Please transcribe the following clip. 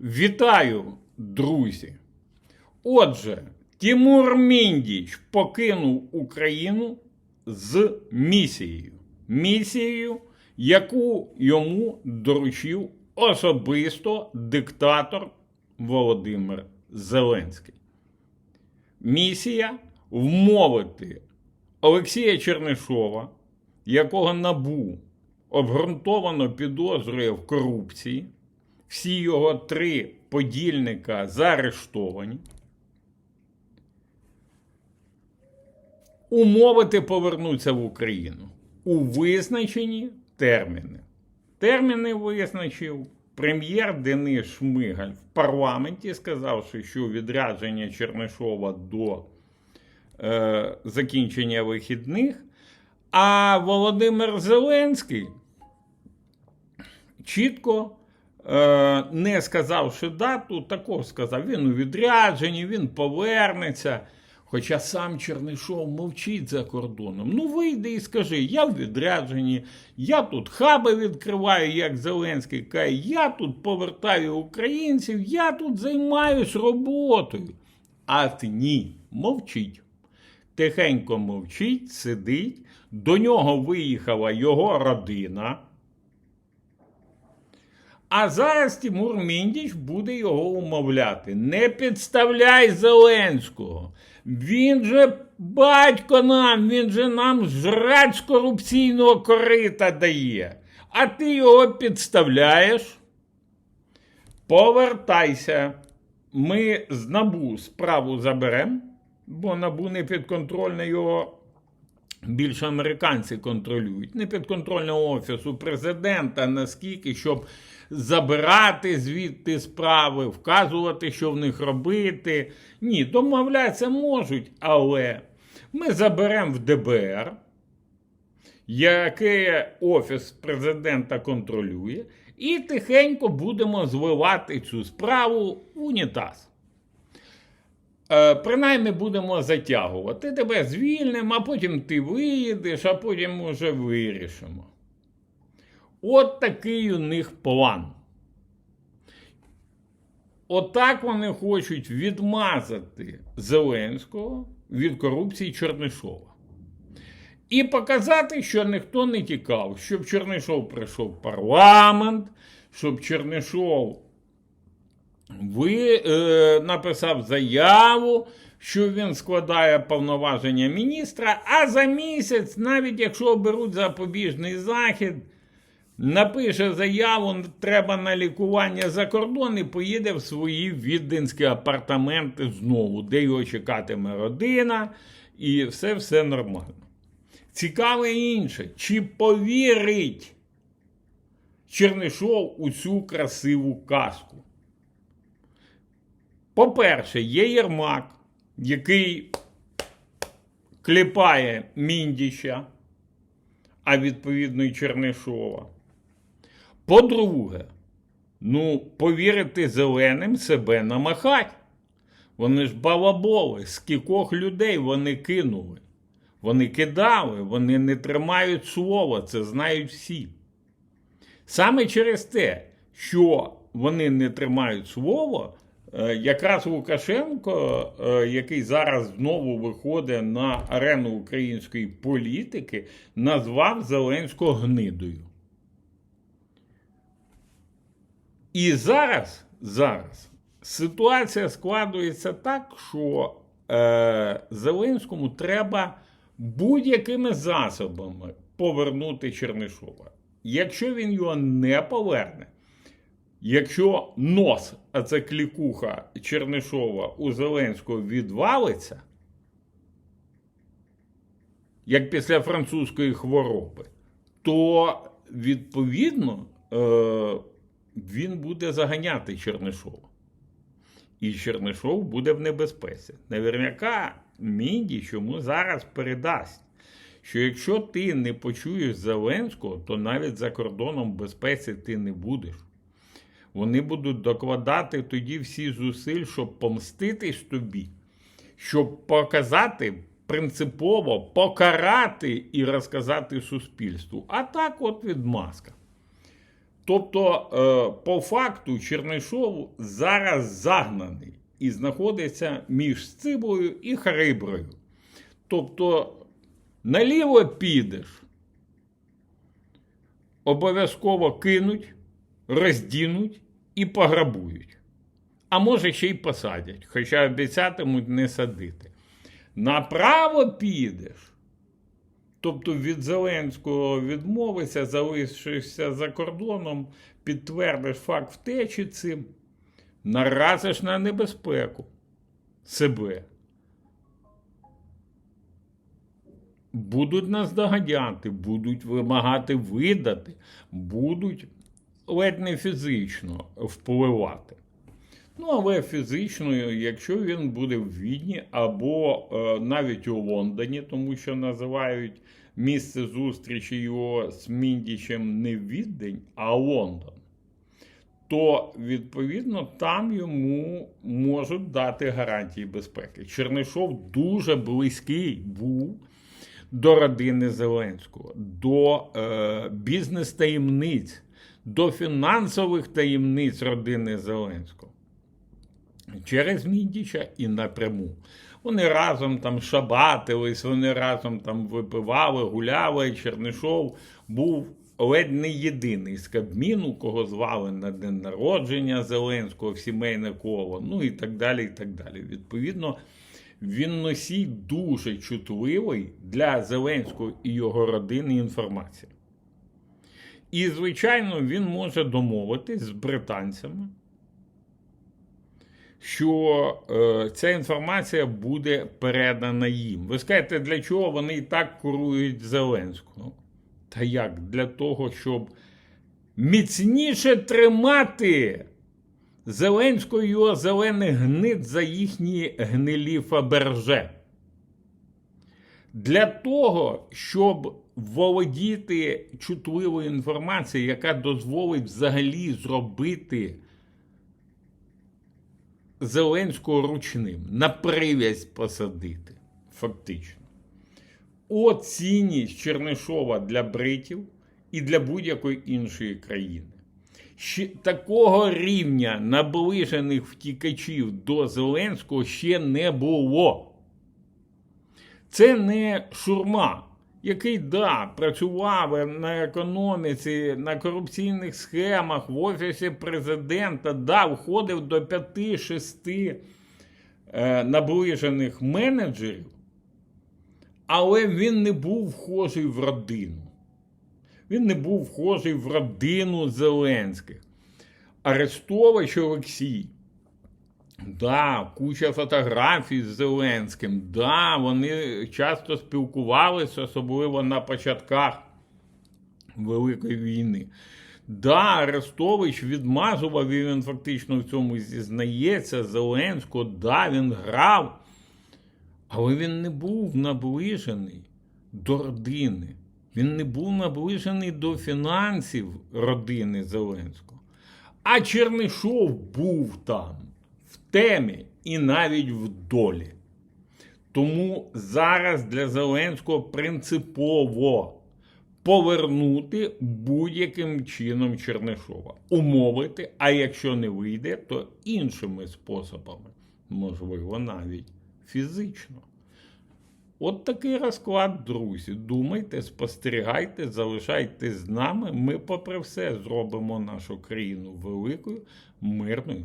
Вітаю, друзі! Отже, Тимур Міндіч покинув Україну з місією. Місією, яку йому доручив особисто диктатор Володимир Зеленський. Місія вмовити Олексія Чернишова, якого набу обґрунтовано підозрює в корупції. Всі його три подільника заарештовані. Умовити повернуться в Україну у визначені терміни. Терміни визначив прем'єр Денис Шмигаль в парламенті, сказавши, що відрядження Чернишова до е, закінчення вихідних. А Володимир Зеленський чітко, не сказавши дату, також сказав: він у відрядженні, він повернеться. Хоча сам Чернишов мовчить за кордоном. Ну, вийди і скажи, я в відрядженні, я тут хаби відкриваю, як Зеленський каже, я тут повертаю українців, я тут займаюсь роботою. А ти ні, мовчить. Тихенько мовчить, сидить. До нього виїхала його родина. А зараз Тимур Міндіч буде його умовляти. Не підставляй Зеленського. Він же батько нам, він же нам жрать з корупційного корита дає. А ти його підставляєш? Повертайся. Ми з набу справу заберемо, бо набу не підконтрольне його більше американці контролюють. Не підконтрольного офісу президента, наскільки, щоб забирати звідти справи, вказувати, що в них робити. Ні, домовлятися можуть, але ми заберемо в ДБР, яке офіс президента контролює, і тихенько будемо звивати цю справу в унітаз. Е, принаймні будемо затягувати. Тебе звільнимо, а потім ти виїдеш, а потім уже вирішимо. От такий у них план. Отак вони хочуть відмазати Зеленського від корупції Чернишова. І показати, що ніхто не тікав, щоб Чернишов прийшов в парламент, щоб Чернишов ви, е, написав заяву, що він складає повноваження міністра, а за місяць, навіть якщо оберуть запобіжний захід, напише заяву, треба на лікування за кордон і поїде в свої віденські апартаменти знову, де його чекатиме родина, і все все нормально. Цікаве інше, чи повірить Чернишов у цю красиву казку? По-перше, є Єрмак, який кліпає Міндіча, а відповідно і Чернишова. По-друге, ну, повірити зеленим себе намахать. Вони ж балаболи, скількох людей вони кинули. Вони кидали, вони не тримають слова, це знають всі. Саме через те, що вони не тримають слова, якраз Лукашенко, е, який зараз знову виходить на арену української політики, назвав Зеленського гнидою. І зараз, зараз ситуація складується так, що е, Зеленському треба будь-якими засобами повернути Чернишова. Якщо він його не поверне, якщо нос, а це клікуха Чернишова у Зеленського відвалиться, як після французької хвороби, то відповідно е, він буде заганяти Чернишова. І Чернишов буде в небезпеці. Наверняка Міндіч йому зараз передасть, що якщо ти не почуєш Зеленського, то навіть за кордоном безпеці ти не будеш. Вони будуть докладати тоді всі зусиль, щоб помститись тобі, щоб показати принципово, покарати і розказати суспільству. А так, от відмазка. Тобто, е, по факту, Чернишов зараз загнаний і знаходиться між Цибою і Хариброю. Тобто, наліво підеш, обов'язково кинуть, роздінуть і пограбують. А може ще й посадять, хоча обіцятимуть не садити. Направо підеш. Тобто від Зеленського відмовися, залишишся за кордоном, підтвердиш факт втечі цим, наразиш на небезпеку себе. Будуть наздоганяти, будуть вимагати видати, будуть ледь не фізично впливати. Ну, але фізично, якщо він буде в Відні або е, навіть у Лондоні, тому що називають місце зустрічі його з Міндічем не Відень, а Лондон, то відповідно там йому можуть дати гарантії безпеки. Чернишов дуже близький був до родини Зеленського, до е, бізнес-таємниць, до фінансових таємниць родини Зеленського через Міндіча і напряму. Вони разом там шабатились, вони разом там випивали, гуляли. Чернишов був ледь не єдиний з Кабміну, кого звали на день народження Зеленського, в сімейне коло, ну і так далі. і так далі. Відповідно, він носій дуже чутливий для Зеленського і його родини інформації. І, звичайно, він може домовитись з британцями що е, ця інформація буде передана їм. Ви скажете, для чого вони і так курують Зеленського? Та як? Для того, щоб міцніше тримати Зеленського його зелений гнид за їхні гнилі фаберже. Для того, щоб володіти чутливою інформацією, яка дозволить взагалі зробити Зеленського ручним, на прив'язь посадити, фактично. От цінність Чернишова для бритів і для будь-якої іншої країни. Ще такого рівня наближених втікачів до Зеленського ще не було. Це не шурма, який да, працював на економіці, на корупційних схемах в офісі президента, да, входив до 5-6 е, наближених менеджерів, але він не був вхожий в родину. Він не був вхожий в родину Зеленських. Арестович Олексій. Да, куча фотографій з Зеленським. Да, вони часто спілкувалися, особливо на початках Великої війни. Да, Арестович відмазував, і він фактично в цьому зізнається. Зеленського, да, він грав, але він не був наближений до родини. Він не був наближений до фінансів родини Зеленського. А Чернишов був там в темі і навіть в долі. Тому зараз для Зеленського принципово повернути будь-яким чином Чернишова, умовити, а якщо не вийде, то іншими способами, можливо, навіть фізично. От такий розклад, друзі. Думайте, спостерігайте, залишайтесь з нами. Ми, попри все, зробимо нашу країну великою, мирною